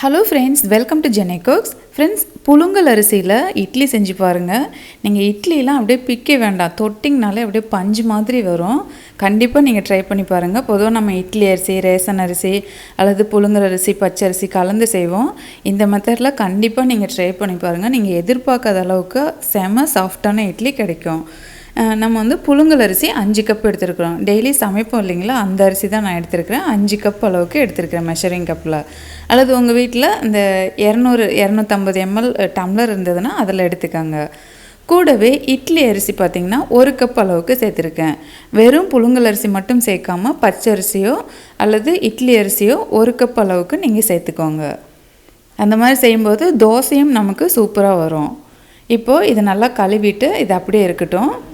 Hello friends welcome to Jenai cooks friends புழுங்கல் அரிசியில் இட்லி செஞ்சு பாருங்கள் நீங்கள் இட்லிலாம் அப்படியே பிக்க வேண்டாம். தொட்டிங்கனாலே அப்படியே பஞ்சு மாதிரி வரும். கண்டிப்பாக நீங்கள் ட்ரை பண்ணி பாருங்கள் பொதுவாக நம்ம இட்லி அரிசி ரேசன் அரிசி அல்லது புழுங்கல் அரிசி பச்சை அரிசி கலந்து செய்வோம். இந்த மெத்தடில் கண்டிப்பாக நீங்கள் ட்ரை பண்ணி பாருங்கள் நீங்கள் எதிர்பார்க்காத அளவுக்கு செம சாஃப்டான இட்லி கிடைக்கும். நம்ம வந்து புழுங்கல் அரிசி அஞ்சு கப் எடுத்துருக்குறோம். டெய்லி சமைப்போம் இல்லைங்களா? அந்த அரிசி தான் நான் எடுத்துருக்கிறேன். அஞ்சு கப் அளவுக்கு எடுத்துருக்கிறேன் மெஷரிங் கப்பில் அல்லது உங்கள் வீட்டில் இந்த இரநூறு இரநூத்தம்பது எம்எல் டம்ளர் இருந்ததுன்னா அதில் எடுத்துக்கோங்க. கூடவே இட்லி அரிசி பார்த்திங்கன்னா ஒரு கப் அளவுக்கு சேர்த்துருக்கேன். வெறும் புழுங்கல் அரிசி மட்டும் சேர்க்காம பச்சை அரிசியோ அல்லது இட்லி அரிசியோ ஒரு கப் அளவுக்கு நீங்கள் சேர்த்துக்கோங்க. அந்த மாதிரி செய்யும்போது தோசையும் நமக்கு சூப்பராக வரும். இப்போது இதை நல்லா கழுவிட்டு இது அப்படியே இருக்கட்டும்.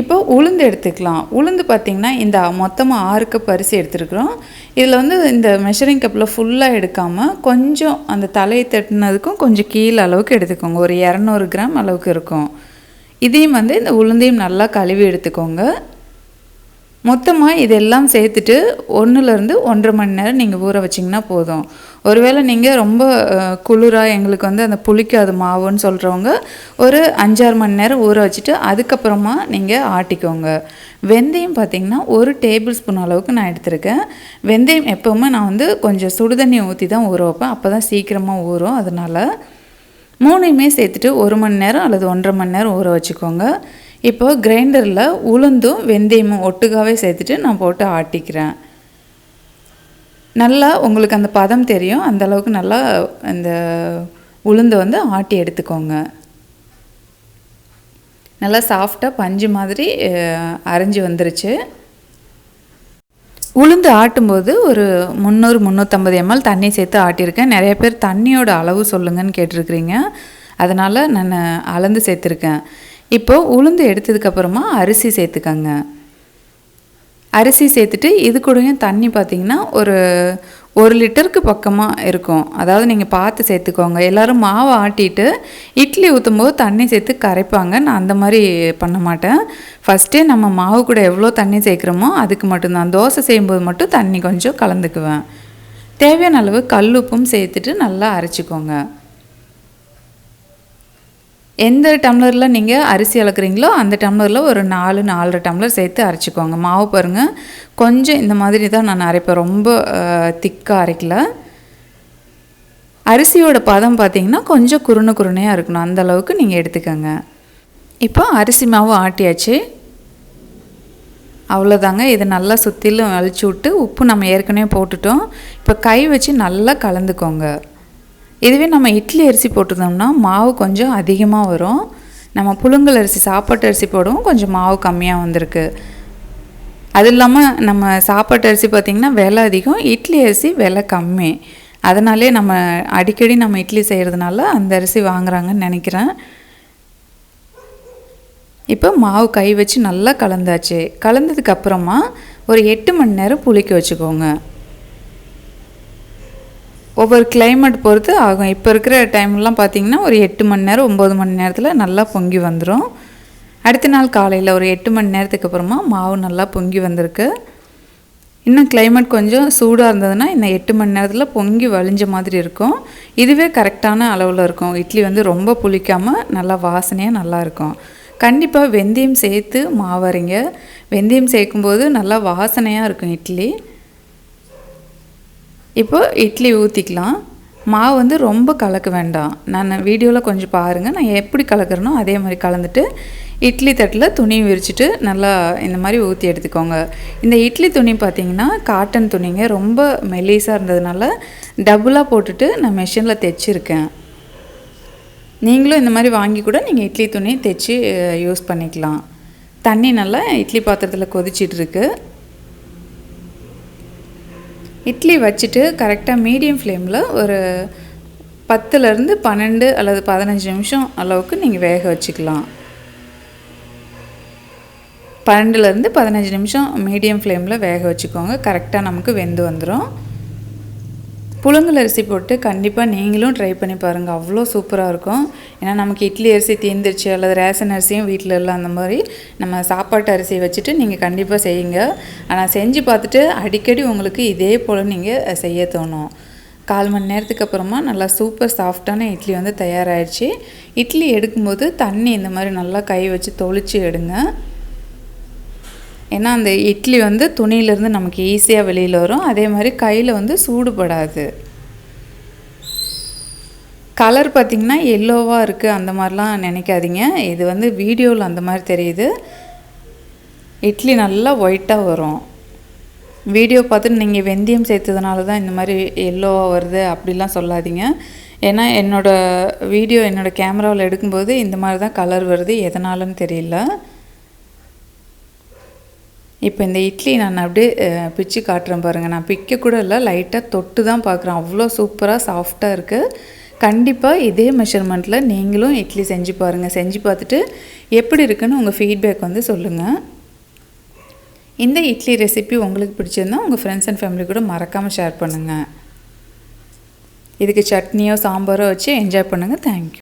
இப்போ உளுந்து எடுத்துக்கலாம். உளுந்து பார்த்திங்கன்னா இந்த மொத்தமாக ஆறு கப் அரிசி எடுத்துருக்குறோம். இதில் வந்து இந்த மெஷரிங் கப்பில் ஃபுல்லாக எடுக்காமல் கொஞ்சம் அந்த தலையை தட்டினதுக்கும் கொஞ்சம் கீழே அளவுக்கு எடுத்துக்கோங்க. ஒரு இரநூறு கிராம் அளவுக்கு இருக்கும். இதையும் வந்து இந்த உளுந்தையும் நல்லா கழுவி எடுத்துக்கோங்க. மொத்தமாக இதெல்லாம் சேர்த்துட்டு ஒன்றுலேருந்து ஒன்றரை மணி நேரம் நீங்கள் ஊற வச்சிங்கன்னா போதும். ஒருவேளை நீங்கள் ரொம்ப குளிராக எங்களுக்கு வந்து அந்த புளிக்காது மாவுன்னு சொல்கிறவங்க ஒரு அஞ்சாறு மணி நேரம் ஊற வச்சுட்டு அதுக்கப்புறமா நீங்கள் ஆட்டிக்கோங்க. வெந்தயம் பார்த்திங்கன்னா ஒரு டேபிள் ஸ்பூன் அளவுக்கு நான் எடுத்திருக்கேன். வெந்தயம் எப்போவுமே நான் வந்து கொஞ்சம் சுடுதண்ணி ஊற்றி தான் ஊற வைப்பேன். அப்போ தான் சீக்கிரமாக ஊறும் அதனால். மூணையுமே சேர்த்துட்டு ஒரு மணி நேரம் அல்லது ஒன்றரை மணி நேரம் ஊற வச்சுக்கோங்க. இப்போ கிரைண்டரில் உளுந்தும் வெந்தயமும் ஒட்டுக்காவே சேர்த்துட்டு நான் போட்டு ஆட்டிக்கிறேன். நல்லா உங்களுக்கு அந்த பதம் தெரியும். அந்த அளவுக்கு நல்லா அந்த உளுந்து வந்து ஆட்டி எடுத்துக்கோங்க. நல்லா சாஃப்டாக பஞ்சு மாதிரி அரைஞ்சி வந்துருச்சு. உளுந்து ஆட்டும்போது ஒரு முந்நூறு முந்நூற்றம்பது எம்எல் தண்ணி சேர்த்து ஆட்டியிருக்கேன். நிறைய பேர் தண்ணியோட அளவு சொல்லுங்கன்னு கேட்டிருக்கிறீங்க. அதனால் நான் அளந்து சேர்த்துருக்கேன். இப்போது உளுந்து எடுத்ததுக்கப்புறமா அரிசி சேர்த்துக்கங்க. அரிசி சேர்த்துட்டு இது கூடயும் தண்ணி பார்த்திங்கன்னா ஒரு ஒரு லிட்டருக்கு பக்கமாக இருக்கும். அதாவது நீங்கள் பார்த்து சேர்த்துக்கோங்க. எல்லோரும் மாவை ஆட்டிட்டு இட்லி ஊற்றும்போது தண்ணி சேர்த்து கரைப்பாங்க. நான் அந்த மாதிரி பண்ண மாட்டேன். ஃபஸ்ட்டே நம்ம மாவு கூட எவ்வளோ தண்ணி சேர்க்குறோமோ அதுக்கு மட்டும்தான். தோசை செய்யும்போது மட்டும் தண்ணி கொஞ்சம் கலந்துக்குவேன். தேவையான அளவு கல் உப்பும் சேர்த்துட்டு நல்லா அரைச்சிக்கோங்க. எந்த டம்ளரில் நீங்கள் அரிசி அளக்குறீங்களோ அந்த டம்ளரில் ஒரு நாலு நாலரை டம்ளர் சேர்த்து அரைச்சிக்கோங்க. மாவு பாருங்கள் கொஞ்சம் இந்த மாதிரி தான் நான் அரைப்பேன். ரொம்ப திக்காக அரைக்கல. அரிசியோட பதம் பார்த்தீங்கன்னா கொஞ்சம் குருணை குருணையாக இருக்கணும். அந்த அளவுக்கு நீங்கள் எடுத்துக்கோங்க. இப்போ அரிசி மாவு ஆட்டியாச்சு. அவ்வளோதாங்க இதை நல்லா சுற்றிலும் அழிச்சு விட்டு உப்பு நம்ம ஏற்கனவே போட்டுட்டோம். இப்போ கை வச்சு நல்லா கலந்துக்கோங்க. இதுவே நம்ம இட்லி அரிசி போட்டிருந்தோம்னா மாவு கொஞ்சம் அதிகமாக வரும். நம்ம புழுங்கல் அரிசி சாப்பாட்டு அரிசி போடவும். கொஞ்சம் மாவு கம்மியாக வந்திருக்கு. அது இல்லாமல் நம்ம சாப்பாட்டு அரிசி பார்த்திங்கன்னா விலை அதிகம் இட்லி அரிசி விலை கம்மி. அதனாலே நம்ம அடிக்கடி நம்ம இட்லி செய்கிறதுனால அந்த அரிசி வாங்குறாங்கன்னு நினைக்கிறேன். இப்போ மாவு கை வச்சு நல்லா கலந்தாச்சு. கலந்ததுக்கு அப்புறமா ஒரு எட்டு மணி நேரம் புளிக்க வச்சுக்கோங்க. ஒவ்வொரு கிளைமேட் பொறுத்து ஆகும். இப்போ இருக்கிற டைம்லாம் பார்த்தீங்கன்னா ஒரு எட்டு மணி நேரம் ஒம்பது மணி நேரத்தில் நல்லா பொங்கி வந்துடும் அடுத்த நாள் காலையில் ஒரு எட்டு மணி நேரத்துக்கு அப்புறமா மாவு நல்லா பொங்கி வந்திருக்கு. இன்னும் கிளைமேட் கொஞ்சம் சூடாக இருந்ததுன்னா இந்த எட்டு மணி நேரத்தில் பொங்கி வழிஞ்ச மாதிரி இருக்கும். இதுவே கரெக்டான அளவில் இருக்கும். இட்லி வந்து ரொம்ப புளிக்காமல் நல்லா வாசனையாக நல்லாயிருக்கும் கண்டிப்பாக வெந்தயம் சேர்த்து மாவரைங்க வெந்தயம் சேர்க்கும்போது நல்லா வாசனையாக இருக்கும் இட்லி. இப்போது இட்லி ஊற்றிக்கலாம் மாவு வந்து ரொம்ப கலக்க வேண்டாம். நான் வீடியோவில் கொஞ்சம் பாருங்கள் நான் எப்படி கலக்கிறனோ அதே மாதிரி கலந்துட்டு இட்லி தட்டில் துணி விரிச்சிட்டு நல்லா இந்த மாதிரி ஊற்றி எடுத்துக்கோங்க. இந்த இட்லி துணி பார்த்தீங்கன்னா காட்டன் துணிங்க ரொம்ப மெல்லிஸாக இருந்ததுனால டபுளாக போட்டுட்டு நான் மிஷினில் தைச்சிருக்கேன். நீங்களும் இந்த மாதிரி வாங்கி கூட நீங்கள் இட்லி துணி தைச்சி யூஸ் பண்ணிக்கலாம். தண்ணி நல்லா இட்லி பாத்திரத்தில் கொதிச்சிட்ருக்கு இட்லி வச்சுட்டு கரெக்டாக மீடியம் ஃப்ளேமில் ஒரு பத்துலேருந்து பன்னெண்டு அல்லது பதினஞ்சு நிமிஷம் அளவுக்கு நீங்கள் வேக வச்சுக்கலாம். பன்னெண்டுலேருந்து பதினஞ்சு நிமிஷம் மீடியம் ஃப்ளேமில் வேக வச்சுக்கோங்க. கரெக்டாக நமக்கு வெந்து வந்துடும் புழுங்கல் அரிசி போட்டு கண்டிப்பாக நீங்களும் ட்ரை பண்ணி பாருங்கள் அவ்வளோ சூப்பராக இருக்கும். ஏன்னா நமக்கு இட்லி அரிசி தீர்ந்துருச்சு அல்லது ரேஷன் அரிசியும் வீட்டில் இல்லை அந்த மாதிரி நம்ம சாப்பாட்டு அரிசி வச்சுட்டு நீங்கள் கண்டிப்பாக செய்யுங்க. ஆனால் செஞ்சு பார்த்துட்டு அடிக்கடி உங்களுக்கு இதே போல் நீங்கள் செய்ய தோணும். கால் மணி நேரத்துக்கு அப்புறமா நல்லா சூப்பர் சாஃப்டான இட்லி வந்து தயாராகிடுச்சு இட்லி எடுக்கும்போது தண்ணி இந்த மாதிரி நல்லா கை வச்சு தொளிச்சு எடுங்க. ஏன்னா அந்த இட்லி வந்து துணியிலேருந்து நமக்கு ஈஸியாக வெளியில் வரும். அதே மாதிரி கையில் வந்து சூடுபடாது கலர் பார்த்திங்கன்னா எல்லோவாக இருக்குது அந்த மாதிரிலாம் நினைக்காதீங்க. இது வந்து வீடியோவில் அந்த மாதிரி தெரியுது. இட்லி நல்லா ஒயிட்டாக வரும். வீடியோ பார்த்துட்டு நீங்கள் வெந்தயம் சேர்த்ததுனால தான் இந்த மாதிரி எல்லோவாக வருது அப்படிலாம் சொல்லாதீங்க. ஏன்னா என்னோடய வீடியோ என்னோடய கேமராவில் எடுக்கும்போது இந்த மாதிரி தான் கலர் வருது. எதனாலன்னு தெரியல. இப்போ இந்த இட்லி நான் அப்படியே பிச்சு காட்டுறேன் பாருங்கள் நான் பிக்க கூட இல்லை லைட்டாக தொட்டு தான் பார்க்குறேன். அவ்வளோ சூப்பராக சாஃப்டாக இருக்குது கண்டிப்பாக இதே மெஷர்மெண்ட்டில் நீங்களும் இட்லி செஞ்சு பாருங்கள் செஞ்சு பார்த்துட்டு எப்படி இருக்குன்னு உங்கள் ஃபீட்பேக் வந்து சொல்லுங்கள் இந்த இட்லி ரெசிபி உங்களுக்கு பிடிச்சிருந்தா உங்கள் ஃப்ரெண்ட்ஸ் அண்ட் ஃபேமிலி கூட மறக்காமல் ஷேர் பண்ணுங்கள் இதுக்கு சட்னியோ சாம்பாரோ வச்சு என்ஜாய் பண்ணுங்கள் தேங்க்யூ